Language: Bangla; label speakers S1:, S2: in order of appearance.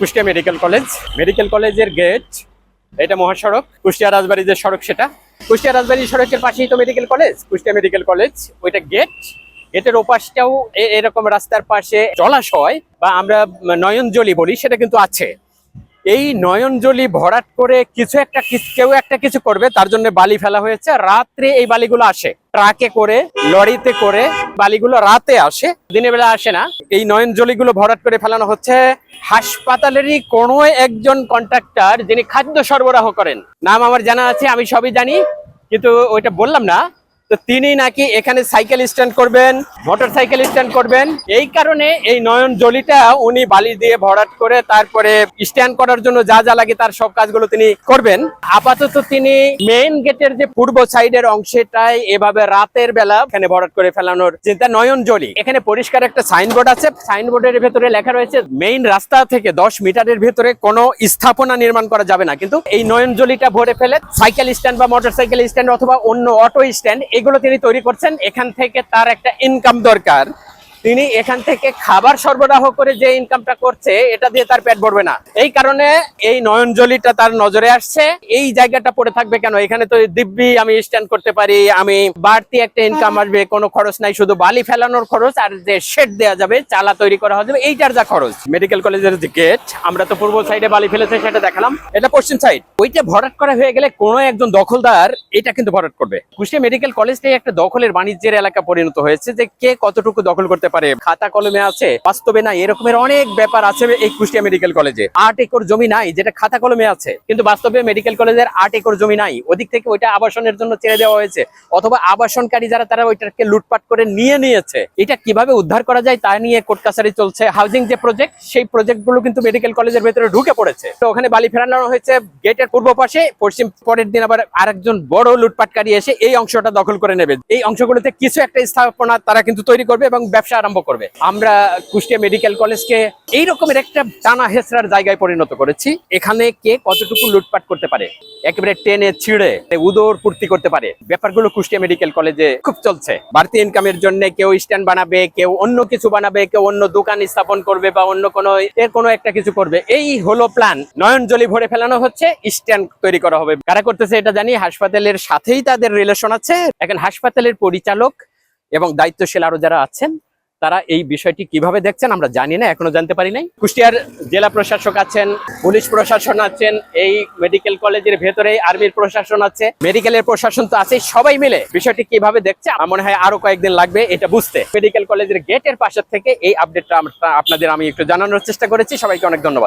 S1: Kushtia medical college. মেডিকেল কলেজের গেট, এটা মহাসড়ক। কুষ্টিয়া রাজবাড়ি যে সড়ক সেটা। কুষ্টিয়া রাজবাড়ি সড়কের পাশেই তো medical college Kushtia medical college ওইটা গেট গেটের ওপাশটাও এরকম রাস্তার পাশে জলাশয় বা আমরা নয়নজলি বলি, সেটা কিন্তু আছে। এই নয়নজলি ভরাট করে কিছু একটা কেউ একটা কিছু করবে, তার জন্য বালি ফেলা হয়েছে। রাত্রে এই বালিগুলো আসে। ট্রাকে করে, লরিতে করে বালিগুলো রাতে আসে, দিনের বেলা আসে না। এই নয়নজলিগুলো ভরাট করে ফেলানো হচ্ছে। হাসপাতালেরই কোনো একজন কন্ট্রাক্টর যিনি খাদ্য সরবরাহ করেন। নাম আমার জানা আছে, আমি সবই জানি। কিন্তু ওইটা বললাম না। তো তিনি নাকি এখানে সাইকেল স্ট্যান্ড করবেন মোটর সাইকেল স্ট্যান্ড করবেন। এই কারণে এই নয়ন জলিটা উনি বালি দিয়ে ভরাট করে তারপরে স্ট্যান্ড করার জন্য যা যা লাগে তার সব কাজগুলো তিনি করবেন। আপাতত তিনি মেইন গেটের যে পূর্ব সাইডের অংশটাই এভাবে রাতের বেলা এখানে ভরাট করে ফেলানোর চিন্তা নয়ন জলি। এখানে পরিষ্কার একটা সাইনবোর্ড আছে। সাইনবোর্ডের ভেতরে লেখা রয়েছে মেইন রাস্তা থেকে দশ মিটারের ভেতরে কোনো স্থাপনা নির্মাণ করা যাবে না। কিন্তু এই নয়ন জলিটা ভরে ফেলে সাইকেল স্ট্যান্ড বা মোটর সাইকেল স্ট্যান্ড অথবা অন্য অটো স্ট্যান্ড এগুলো তিনি তৈরি করছেন। এখান থেকে তার একটা ইনকাম দরকার। তিনি এখান থেকে খাবার সরবরাহ করে যে ইনকামটা করছে এটা দিয়ে তার পেট ভরবে না। এই কারণে এই নয়নজলিটা তার নজরে আসছে। এই জায়গাটা পড়ে থাকবে কেন? এখানে তো দিব্যি আমি স্ট্যান্ড করতে পারি আমি বাড়তি একটা ইনকাম আসবে কোনো খরচ নাই শুধু বালি ফেলানোর খরচ আর যে শেড দেওয়া যাবে চালা তৈরি করা হবে এইটার যা খরচ। মেডিকেল কলেজের যে গেট আমরা তো পূর্ব সাইডে বালি ফেলেছে সেটা দেখালাম। এটা পশ্চিম সাইড ওইটা ভরাট করা হয়ে গেলে কোনো একজন দখলদার এটা কিন্তু ভরাট করবে। কুষ্টিয়া মেডিকেল কলেজটাই একটা দখলের বাণিজ্যের এলাকা পরিণত হয়েছে যে কে কতটুকু দখল করতে পারে। খাতা কলমে আছে, বাস্তবে না এরকমের অনেক ব্যাপার আছে এই কুষ্টিয়া মেডিকেল কলেজে। আট একর জমি নাই, যেটা খাতা কলমে আছে, কিন্তু বাস্তবে মেডিকেল কলেজের আট একর জমি নাই। ওদিক থেকে ওইটা আবাসনের জন্য ছেড়ে দেওয়া হয়েছে, অথবা আবাসনকারী যারা, তারা ওইটাকে লুটপাট করে নিয়ে নিয়েছে। এটা কীভাবে উদ্ধার করা যায় তা নিয়ে কোর্ট কাছারি চলছে। হাউজিং যে প্রজেক্ট সেই প্রজেক্টগুলো কিন্তু মেডিকেল কলেজের ভেতরে ঢুকে পড়েছে। তো ওখানে বালি ফেরানো হয়েছে, গেটের পূর্ব পাশে, পশ্চিম পরের দিন আবার আরেকজন বড় লুটপাটকারী এসে এই অংশটা দখল করে নেবে। এই অংশগুলোতে কিছু একটা স্থাপনা তারা কিন্তু তৈরি করবে এবং ব্যবসা আরম্ভ করবে। আমরা কুষ্টিয়া মেডিকেল কলেজকে এই রকমের একটা টানা হেসরার জায়গায় পরিণত করেছি। এখানে কে কতটুকু লুটপাট করতে পারে, একেবারে টেনে ছিঁড়ে উদর পূর্তি করতে পারে, ব্যাপারগুলো কুষ্টিয়া মেডিকেল কলেজে খুব চলছে। বাড়তি ইনকামের জন্য কেউ স্ট্যান্ড বানাবে, কেউ অন্য কিছু বানাবে, কেউ অন্য দোকান স্থাপন করবে বা অন্য কোনো এর কোনো একটা কিছু করবে। এই হলো প্ল্যান নয়নজলি ভরে ফেলানো হচ্ছে স্ট্যান্ড তৈরি করা হবে। কারা করতেছে এটা জানি, হাসপাতালের সাথেই তাদের রিলেশন আছে। এখন হাসপাতালের পরিচালক এবং দায়িত্বশীল আরও যারা আছেন তারা এই বিষয়টি কীভাবে দেখছেন আমরা জানি না, এখনও জানতে পারি নাই। কুষ্টিয়ার জেলা প্রশাসক আছেন, পুলিশ প্রশাসন আছেন, এই মেডিকেল কলেজের ভেতরে আর্মির প্রশাসন আছে মেডিকেলের প্রশাসন তো আছে সবাই মিলে বিষয়টি কীভাবে দেখছে, আমার মনে হয় আরও কয়েকদিন লাগবে এটা বুঝতে। মেডিকেল কলেজের গেটের পাশের থেকে এই আপডেটটা আপনাদের আমি একটু জানানোর চেষ্টা করেছি, সবাইকে অনেক ধন্যবাদ।